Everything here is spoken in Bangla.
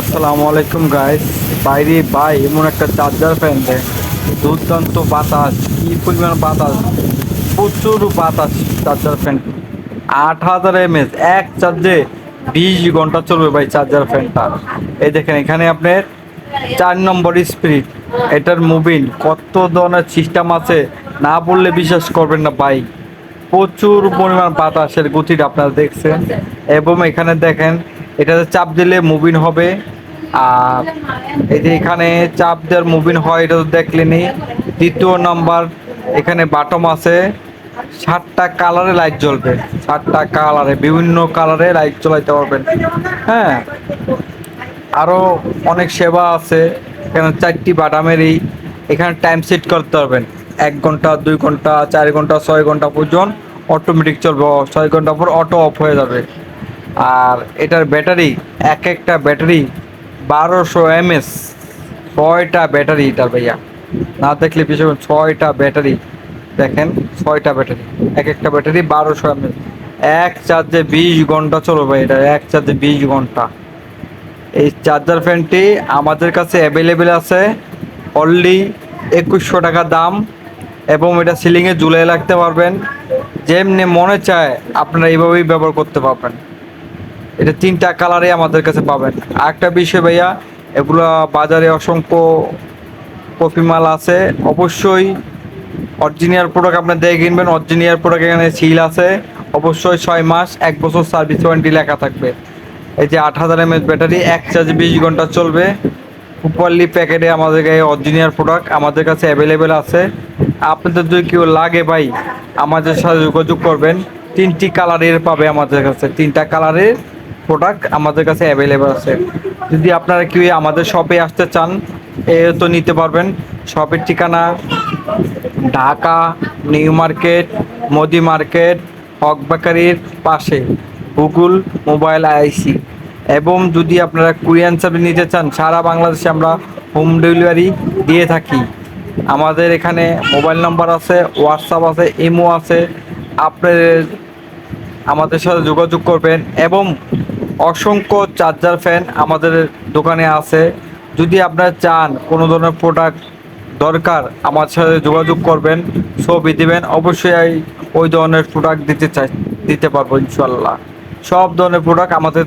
আসসালামু আলাইকুম গাইস বাইরে ভাই, এমন একটা চার্জার ফ্যান দেয় দুর্দান্ত বাতাস, কি পরিমাণ বাতাস। প্রচুর বাতাস চার্জার ফ্যান। আট হাজার এমএস এক চার্জে বিশ ঘণ্টা চলবে ভাই চার্জার ফ্যানটা। এই দেখেন, এখানে আপনার চার নম্বর স্পিড, এটার মুভিং কত ধরনের সিস্টেম আছে, না বললে বিশ্বাস করবেন না ভাই। প্রচুর পরিমাণ বাতাসের গতিটা আপনারা দেখছেন। এবং এখানে দেখেন এটাতে চাপ দিলে মুভিং হবে। আর এই যে এখানে চাপ দেওয়ার মুভিং হয়, এটা তো দেখলেনি। দ্বিতীয় নাম্বার এখানে বাটম আছে। সাতটা কালারে লাইট জ্বলবে। সাতটা কালারে বিভিন্ন কালারে লাইট জ্বলাইতে পারবেন। হ্যাঁ আরও অনেক সেবা আছে। এখানে চারটি বাদামেরই এখানে টাইম সেট করতে পারবেন। এক ঘণ্টা, দুই ঘণ্টা, চার ঘণ্টা, ছয় ঘণ্টা পর্যন্ত অটোমেটিক চলবে। ছয় ঘণ্টা পর অটো অফ হয়ে যাবে। আর এটার ব্যাটারি, এক একটা ব্যাটারি বারোশো এমএস। ছয়টা ব্যাটারি এটার ভাইয়া। না দেখলে বিষয় ছয়টা ব্যাটারি। দেখেন, ছয়টা ব্যাটারি। এক একটা ব্যাটারি বারোশো এমএস। এক চার্জে বিশ ঘণ্টা চলবে ভাই এটা, এক চার্জে বিশ ঘণ্টা। এই চার্জার ফ্যানটি আমাদের কাছে অ্যাভেলেবেল আছে। অনলি একুশশো টাকা দাম এবং এটা সিলিংয়ে ঝুলে রাখতে পারবেন। যেমনি মনে চায়, আপনারা এইভাবেই ব্যবহার করতে পারবেন। এটা তিনটা কালারে আমাদের কাছে পাবেন। আরেকটা বিষয় ভাইয়া, এগুলো বাজারে অসংখ্য কপি মাল আছে। অবশ্যই অরিজিনাল প্রোডাক্ট আপনি দেখে কিনবেন অরিজিনাল প্রোডাক্ট এখানে সিল আছে। অবশ্যই ছয় মাস, এক বছর সার্ভিস ওয়ারেন্টি লেখা থাকবে। এই যে আট হাজার এমএচ ব্যাটারি, এক চার্জে বিশ ঘণ্টা চলবে। প্রপারলি প্যাকেটে আমাদের কাছে অরিজিনাল প্রোডাক্ট আমাদের কাছে অ্যাভেলেবেল আছে। আপনাদের যদি কেউ লাগে ভাই, আমাদের সাথে যোগাযোগ করবেন। তিনটি কালারের পাবে আমাদের কাছে। তিনটা কালারের প্রোডাক্ট আমাদের কাছে অ্যাভেলেবেল আছে। যদি আপনারা কেউ আমাদের শপে আসতে চান, এ তো নিতে পারবেন। শপের ঠিকানা, Dhaka, new market, Modi market, Haque বেকারির পাশে, গুগল মোবাইল আইসি। এবং যদি আপনারা কুরিয়ান সার্ভিস নিতে চান, সারা বাংলাদেশে আমরা হোম ডেলিভারি দিয়ে থাকি। আমাদের এখানে মোবাইল নাম্বার আছে হোয়াটসঅ্যাপ আছে ইমো আছে। আপনাদের, আমাদের সাথে যোগাযোগ করবেন এবং অসংখ্য চার্জার ফ্যান আমাদের দোকানে আছে। যদি আপনারা চান কোনো ধরনের প্রোডাক্ট দরকার, আমার সাথে যোগাযোগ করবেন ছবি দেবেন, অবশ্যই ওই ধরনের প্রোডাক্ট দিতে চাই দিতে পারব ইনশাল্লাহ সব ধরনের প্রোডাক্ট আমাদের